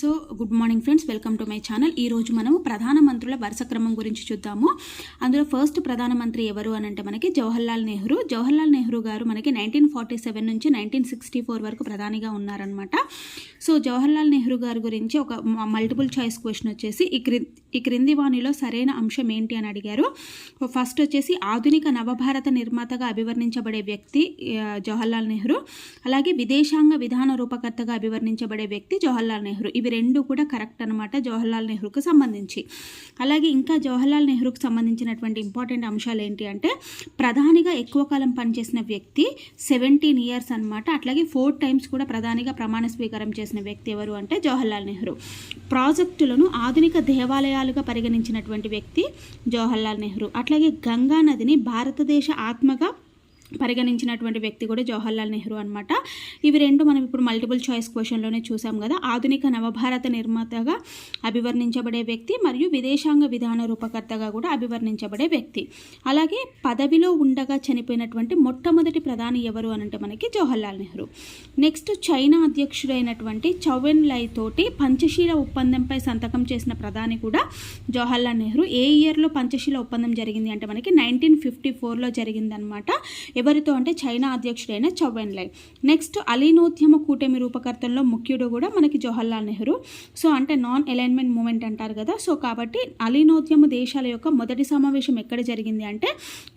So good morning friends welcome to my channel ఈ రోజు మనము ప్రధానమంత్రుల వరుస క్రమం గురించి చూద్దాము. అందులో ఫస్ట్ ప్రధానమంత్రి ఎవరు అని అంటే మనకి జవహర్లాల్ నెహ్రూ. జవహర్లాల్ నెహ్రూ గారు మనకి నైన్టీన్ ఫార్టీ సెవెన్ నుంచి నైన్టీన్ సిక్స్టీ ఫోర్ వరకు ప్రధానిగా ఉన్నారనమాట సో జవహర్లాల్ నెహ్రూ గారి గురించి ఒక మల్టిపుల్ చాయిస్ క్వశ్చన్ వచ్చేసి ఈ క్రి ఈ క్రింది వాణిలో సరైన అంశం ఏంటి అని అడిగారు. ఫస్ట్ వచ్చేసి ఆధునిక నవభారత నిర్మాతగా అభివర్ణించబడే వ్యక్తి జవహర్లాల్ నెహ్రూ. అలాగే విదేశాంగ విధాన రూపకర్తగా అభివర్ణించబడే వ్యక్తి జవహర్లాల్ నెహ్రూ. ఇవి రెండు కూడా కరెక్ట్ అనమాట జవహర్లాల్ నెహ్రూకు సంబంధించి. అలాగే ఇంకా జవహర్లాల్ నెహ్రూకు సంబంధించినటువంటి ఇంపార్టెంట్ అంశాలు ఏంటి అంటే ప్రధానిగా ఎక్కువ కాలం పనిచేసిన వ్యక్తి సెవెంటీన్ ఇయర్స్ అన్నమాట. అట్లాగే ఫోర్ టైమ్స్ కూడా ప్రధానిగా ప్రమాణ స్వీకారం చేసిన వ్యక్తి ఎవరు అంటే జవహర్లాల్ నెహ్రూ. ప్రాజెక్టులను ఆధునిక దేవాలయాలుగా పరిగణించినటువంటి వ్యక్తి జవహర్లాల్ నెహ్రూ. అట్లాగే గంగా నదిని భారతదేశ ఆత్మగా పరిగణించినటువంటి వ్యక్తి కూడా జవహర్లాల్ నెహ్రూ అనమాట ఇవి రెండు మనం ఇప్పుడు మల్టిపుల్ చాయిస్ క్వశ్చన్లోనే చూసాం కదా. ఆధునిక నవభారత నిర్మాతగా అభివర్ణించబడే వ్యక్తి మరియు విదేశాంగ విధాన రూపకర్తగా కూడా అభివర్ణించబడే వ్యక్తి. అలాగే పదవిలో ఉండగా చనిపోయినటువంటి మొట్టమొదటి ప్రధాని ఎవరు అనంటే మనకి జవహర్లాల్ నెహ్రూ. నెక్స్ట్ చైనా అధ్యక్షుడైనటువంటి చౌవెన్ లై తోటి పంచశీల ఒప్పందంపై సంతకం చేసిన ప్రధాని కూడా జవహర్లాల్ నెహ్రూ. ఏ ఇయర్లో పంచశీల ఒప్పందం జరిగింది అంటే మనకి నైన్టీన్ ఫిఫ్టీ ఫోర్లో జరిగిందనమాట ఎవరితో అంటే చైనా అధ్యక్షుడైన చౌవెన్లై నెక్స్ట్ అలీనోద్యమ కూటమి రూపకర్తల్లో ముఖ్యుడు కూడా మనకి జవహర్లాల్ నెహ్రూ. సో అంటే నాన్ అలైన్మెంట్ మూమెంట్ అంటారు కదా. సో కాబట్టి అలీనోద్యమ దేశాల యొక్క మొదటి సమావేశం ఎక్కడ జరిగింది అంటే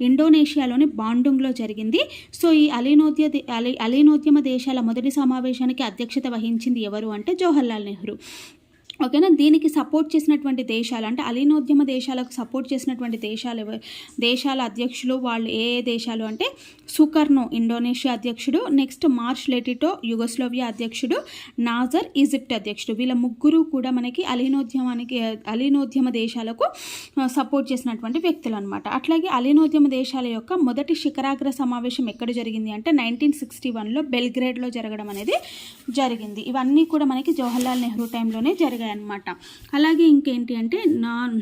ఇండోనేషియాలోని బాండుంగ్లో జరిగింది. సో ఈ అలీనోద్య అలీ అలీనోద్యమ దేశాల మొదటి సమావేశానికి అధ్యక్షత వహించింది ఎవరు అంటే జవహర్లాల్ నెహ్రూ. ఓకేనా? దీనికి సపోర్ట్ చేసినటువంటి దేశాలు అంటే అలీనోద్యమ దేశాలకు సపోర్ట్ చేసినటువంటి దేశాలు దేశాల అధ్యక్షులు వాళ్ళు ఏ ఏ దేశాలు అంటే సుకర్నో ఇండోనేషియా అధ్యక్షుడు నెక్స్ట్ మార్చ్ లెటిటో యుగస్లోవియా అధ్యక్షుడు నాజర్ ఈజిప్ట్ అధ్యక్షుడు. వీళ్ళ ముగ్గురు కూడా మనకి అలీనోద్యమానికి అలీనోద్యమ దేశాలకు సపోర్ట్ చేసినటువంటి వ్యక్తులు అనమాట అట్లాగే అలీనోద్యమ దేశాల యొక్క మొదటి శిఖరాగ్ర సమావేశం ఎక్కడ జరిగింది అంటే నైన్టీన్ సిక్స్టీ వన్లో బెల్గ్రేడ్లో జరగడం అనేది జరిగింది. ఇవన్నీ కూడా మనకి జవహర్లాల్ నెహ్రూ టైంలోనే జరిగాయి అనమాట అలాగే ఇంకేంటి అంటే నాన్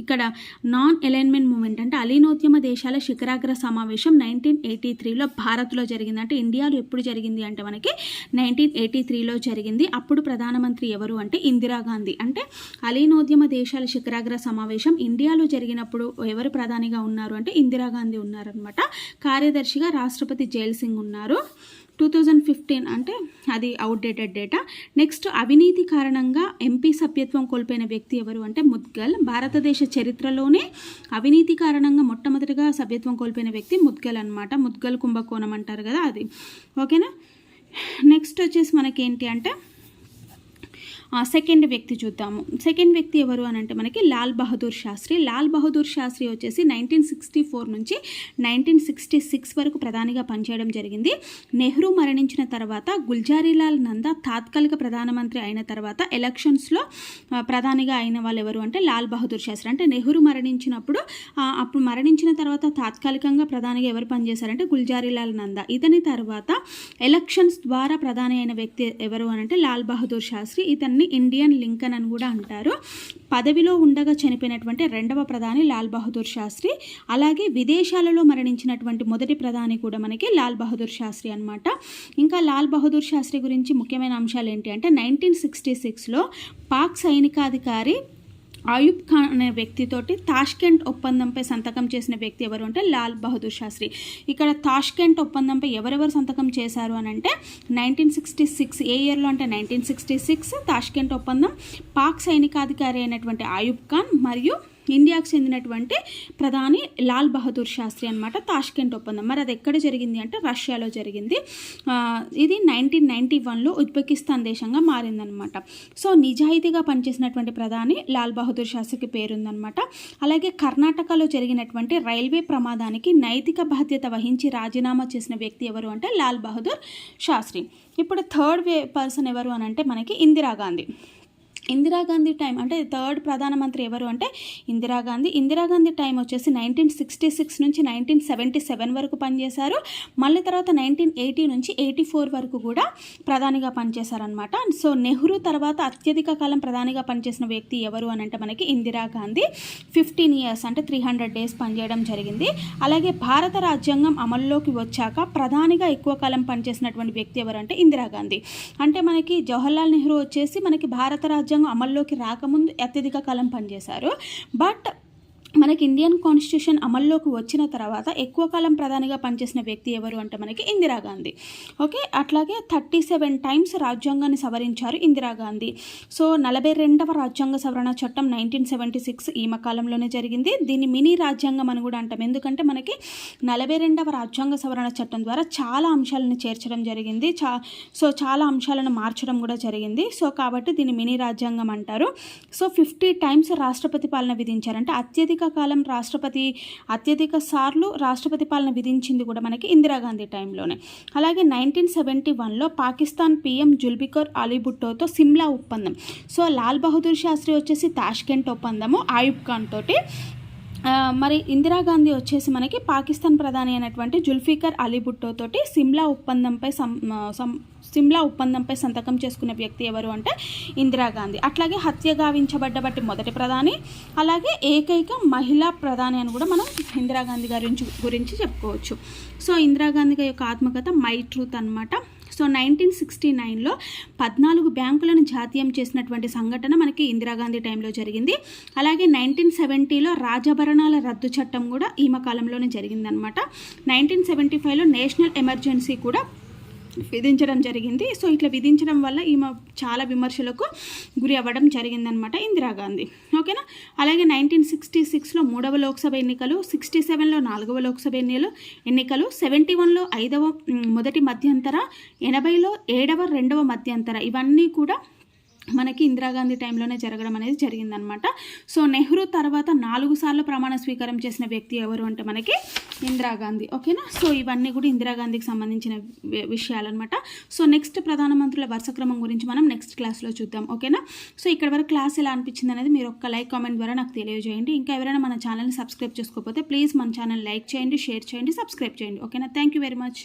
ఇక్కడ నాన్ అలైన్మెంట్ మూమెంట్ అంటే అలీనోద్యమ దేశాల శిఖరాగ్ర సమావేశం నైన్టీన్ ఎయిటీ త్రీలో భారత్లో జరిగింది. అంటే ఇండియాలో ఎప్పుడు జరిగింది అంటే మనకి నైన్టీన్ ఎయిటీ త్రీలో జరిగింది. అప్పుడు ప్రధానమంత్రి ఎవరు అంటే ఇందిరాగాంధీ అంటే అలీనోద్యమ దేశాల శిఖరాగ్ర సమావేశం ఇండియాలో జరిగినప్పుడు ఎవరు ప్రధానిగా ఉన్నారు అంటే ఇందిరాగాంధీ ఉన్నారనమాట కార్యదర్శిగా రాష్ట్రపతి జైల్ సింగ్ ఉన్నారు. టూ థౌజండ్ ఫిఫ్టీన్ అంటే అది అవుట్డేటెడ్ డేటా నెక్స్ట్ అవినీతి కారణంగా ఎంపీ సభ్యత్వం కోల్పోయిన వ్యక్తి ఎవరు అంటే ముద్గల్. భారతదేశ చరిత్రలోనే అవినీతి కారణంగా మొట్టమొదటిగా సభ్యత్వం కోల్పోయిన వ్యక్తి ముద్గల్ అనమాట ముద్గల్ కుంభకోణం అంటారు కదా అది. ఓకేనా నెక్స్ట్ వచ్చేసి మనకేంటి అంటే సెకండ్ వ్యక్తి చూద్దాము. సెకండ్ వ్యక్తి ఎవరు అని అంటే మనకి లాల్ బహదూర్ శాస్త్రి. లాల్ బహదూర్ శాస్త్రి వచ్చేసి నైన్టీన్ సిక్స్టీ ఫోర్ నుంచి నైన్టీన్ సిక్స్టీ సిక్స్ వరకు ప్రధానిగా పనిచేయడం జరిగింది. నెహ్రూ మరణించిన తర్వాత గుల్జారీలాల్ నందా తాత్కాలిక ప్రధానమంత్రి అయిన తర్వాత ఎలక్షన్స్లో ప్రధానిగా అయిన వాళ్ళు ఎవరు అంటే లాల్ బహదూర్ శాస్త్రి. అంటే నెహ్రూ మరణించినప్పుడు అప్పుడు మరణించిన తర్వాత తాత్కాలికంగా ప్రధానిగా ఎవరు పనిచేశారంటే గుల్జారీలాల్ నందా. ఇతని తర్వాత ఎలక్షన్స్ ద్వారా ప్రధాని అయిన వ్యక్తి ఎవరు అని అంటే లాల్ బహదూర్ శాస్త్రి. ఇతన్ని ఇండియన్ లింకన్ అని కూడా అంటారు. పదవిలో ఉండగా చనిపోయినటువంటి రెండవ ప్రధాని లాల్ బహదూర్ శాస్త్రి అలాగే విదేశాలలో మరణించినటువంటి మొదటి ప్రధాని కూడా మనకి లాల్ బహదూర్ శాస్త్రి అనమాట ఇంకా లాల్ బహదూర్ శాస్త్రి గురించి ముఖ్యమైన అంశాలు ఏంటి అంటే నైన్టీన్ సిక్స్టీ సిక్స్లో పాక్ సైనికాధికారి ఆయుబ్ ఖాన్ అనే వ్యక్తితోటి తాష్కెంట్ ఒప్పందంపై సంతకం చేసిన వ్యక్తి ఎవరు అంటే లాల్ బహదూర్ శాస్త్రి. ఇక్కడ తాష్కెంట్ ఒప్పందంపై ఎవరెవరు సంతకం చేశారు అని అంటే నైన్టీన్ సిక్స్టీ సిక్స్ ఏ ఇయర్లో అంటే నైన్టీన్ సిక్స్టీ సిక్స్ తాష్కెంట్ ఒప్పందం పాక్ సైనికాధికారి అయినటువంటి ఆయుబ్ ఖాన్ మరియు ఇండియాకు చెందినటువంటి ప్రధాని లాల్ బహదూర్ శాస్త్రి అనమాట తాష్కెంట్ ఒప్పందం. మరి అది ఎక్కడ జరిగింది అంటే రష్యాలో జరిగింది. ఇది నైన్టీన్ నైన్టీ వన్లో ఉజ్బెకిస్తాన్ దేశంగా మారిందనమాట సో నిజాయితీగా పనిచేసినటువంటి ప్రధాని లాల్ బహదూర్ శాస్త్రికి పేరుందనమాట అలాగే కర్ణాటకలో జరిగినటువంటి రైల్వే ప్రమాదానికి నైతిక బాధ్యత వహించి రాజీనామా చేసిన వ్యక్తి ఎవరు అంటే లాల్ బహదూర్ శాస్త్రి. ఇప్పుడు థర్డ్ వే పర్సన్ ఎవరు అని అంటే మనకి ఇందిరాగాంధీ ఇందిరాగాంధీ టైం అంటే థర్డ్ ప్రధానమంత్రి ఎవరు అంటే ఇందిరాగాంధీ. ఇందిరాగాంధీ టైం వచ్చేసి నైన్టీన్ సిక్స్టీ సిక్స్ నుంచి నైన్టీన్ సెవెంటీ సెవెన్ వరకు పనిచేశారు. మళ్ళీ తర్వాత నైన్టీన్ ఎయిటీ నుంచి ఎయిటీ ఫోర్ వరకు కూడా ప్రధానిగా పనిచేశారనమాట సో నెహ్రూ తర్వాత అత్యధిక కాలం ప్రధానిగా పనిచేసిన వ్యక్తి ఎవరు అని అంటే మనకి ఇందిరాగాంధీ. ఫిఫ్టీన్ ఇయర్స్ అంటే త్రీ హండ్రెడ్ డేస్ పనిచేయడం జరిగింది. అలాగే భారత రాజ్యాంగం అమల్లోకి వచ్చాక ప్రధానిగా ఎక్కువ కాలం పనిచేసినటువంటి వ్యక్తి ఎవరంటే ఇందిరాగాంధీ. అంటే మనకి జవహర్లాల్ నెహ్రూ వచ్చేసి మనకి భారత రాజ్యాంగం అమల్లోకి రాకముందు అత్యధిక కాలం పనిచేశారు. బట్ మనకి ఇండియన్ కాన్స్టిట్యూషన్ అమల్లోకి వచ్చిన తర్వాత ఎక్కువ కాలం ప్రధానిగా పనిచేసిన వ్యక్తి ఎవరు అంటే మనకి ఇందిరాగాంధీ ఓకే? అట్లాగే థర్టీ సెవెన్ టైమ్స్ రాజ్యాంగాన్ని సవరించారు ఇందిరాగాంధీ సో నలభై రెండవ రాజ్యాంగ సవరణ చట్టం నైన్టీన్ సెవెంటీ సిక్స్ ఈమె కాలంలోనే జరిగింది. దీన్ని మినీ రాజ్యాంగం అని కూడా అంటాం. ఎందుకంటే మనకి నలభై రెండవ రాజ్యాంగ సవరణ చట్టం ద్వారా చాలా అంశాలను చేర్చడం జరిగింది. చా సో చాలా అంశాలను మార్చడం కూడా జరిగింది. సో కాబట్టి దీన్ని మినీ రాజ్యాంగం అంటారు. సో ఫిఫ్టీ టైమ్స్ రాష్ట్రపతి పాలన విధించారంటే అత్యధిక అత్యధిక కాలం రాష్ట్రపతి అత్యధిక సార్లు రాష్ట్రపతి పాలన విధించింది కూడా మనకి ఇందిరాగాంధీ టైంలోనే. అలాగే నైన్టీన్ సెవెంటీ వన్లో పాకిస్తాన్ పీఎం జుల్బికర్ అలీ భుట్టోతో సిమ్లా ఒప్పందం. సో లాల్ బహదూర్ శాస్త్రి వచ్చేసి తాష్కెంట్ ఒప్పందము ఆయుబ్ ఖాన్ తోటి మరి ఇందిరాగాంధీ వచ్చేసి మనకి పాకిస్తాన్ ప్రధాని అయినటువంటి జుల్ఫికర్ అలీ భుట్టో తోటి సిమ్లా ఒప్పందంపై సం సం- సిమ్లా ఒప్పందంపై సంతకం చేసుకునే వ్యక్తి ఎవరు అంటే ఇందిరాగాంధీ అట్లాగే హత్య గావించబడ్డ బట్టి మొదటి ప్రధాని అలాగే ఏకైక మహిళా ప్రధాని అని కూడా మనం ఇందిరాగాంధీ గారి గురించి గురించి చెప్పుకోవచ్చు. సో ఇందిరాగాంధీ యొక్క ఆత్మకథ మై ట్రూత్ అన్నమాట. సో నైన్టీన్ సిక్స్టీ నైన్లో పద్నాలుగు బ్యాంకులను జాతీయం చేసినటువంటి సంఘటన మనకి ఇందిరాగాంధీ టైంలో జరిగింది. అలాగే నైన్టీన్ సెవెంటీలో రాజభరణాల రద్దు చట్టం కూడా ఈమె కాలంలోనే జరిగిందనమాట నైన్టీన్ సెవెంటీ ఫైవ్లో నేషనల్ ఎమర్జెన్సీ కూడా విధించడం జరిగింది. సో ఇట్లా విధించడం వల్ల ఈమె చాలా విమర్శలకు గురి అవ్వడం జరిగిందనమాట ఇందిరాగాంధీ ఓకేనా? అలాగే నైన్టీన్ సిక్స్టీ సిక్స్లో మూడవ లోక్సభ ఎన్నికలు సిక్స్టీ సెవెన్లో నాలుగవ లోక్సభ ఎన్నికలు ఎన్నికలు సెవెంటీ వన్లో ఐదవ మొదటి మధ్యంతర ఎనభైలో ఏడవ రెండవ మధ్యంతర ఇవన్నీ కూడా మనకి ఇందిరాగాంధీ టైంలోనే జరగడం అనేది జరిగిందనమాట సో నెహ్రూ తర్వాత నాలుగు సార్లు ప్రమాణ స్వీకారం చేసిన వ్యక్తి ఎవరు అంటే మనకి ఇందిరాగాంధీ ఓకేనా? సో ఇవన్నీ కూడా ఇందిరాగాంధీకి సంబంధించిన విషయాలన్నమాట. సో నెక్స్ట్ ప్రధానమంత్రుల వరుస క్రమం గురించి మనం నెక్స్ట్ క్లాస్లో చూద్దాం. ఓకేనా? సో ఇక్కడ వరకు క్లాస్ ఎలా అనిపించింది అనేది మీరు ఒక్క లైక్ కామెంట్ ద్వారా నాకు తెలియజేయండి. ఇంకా ఎవరైనా మన ఛానల్ని సబ్స్క్రైబ్ చేసుకోకపోతే ప్లీజ్ మన ఛానల్ లైక్ చేయండి షేర్ చేయండి సబ్స్క్రైబ్ చేయండి. ఓకేనా? Thank you very much.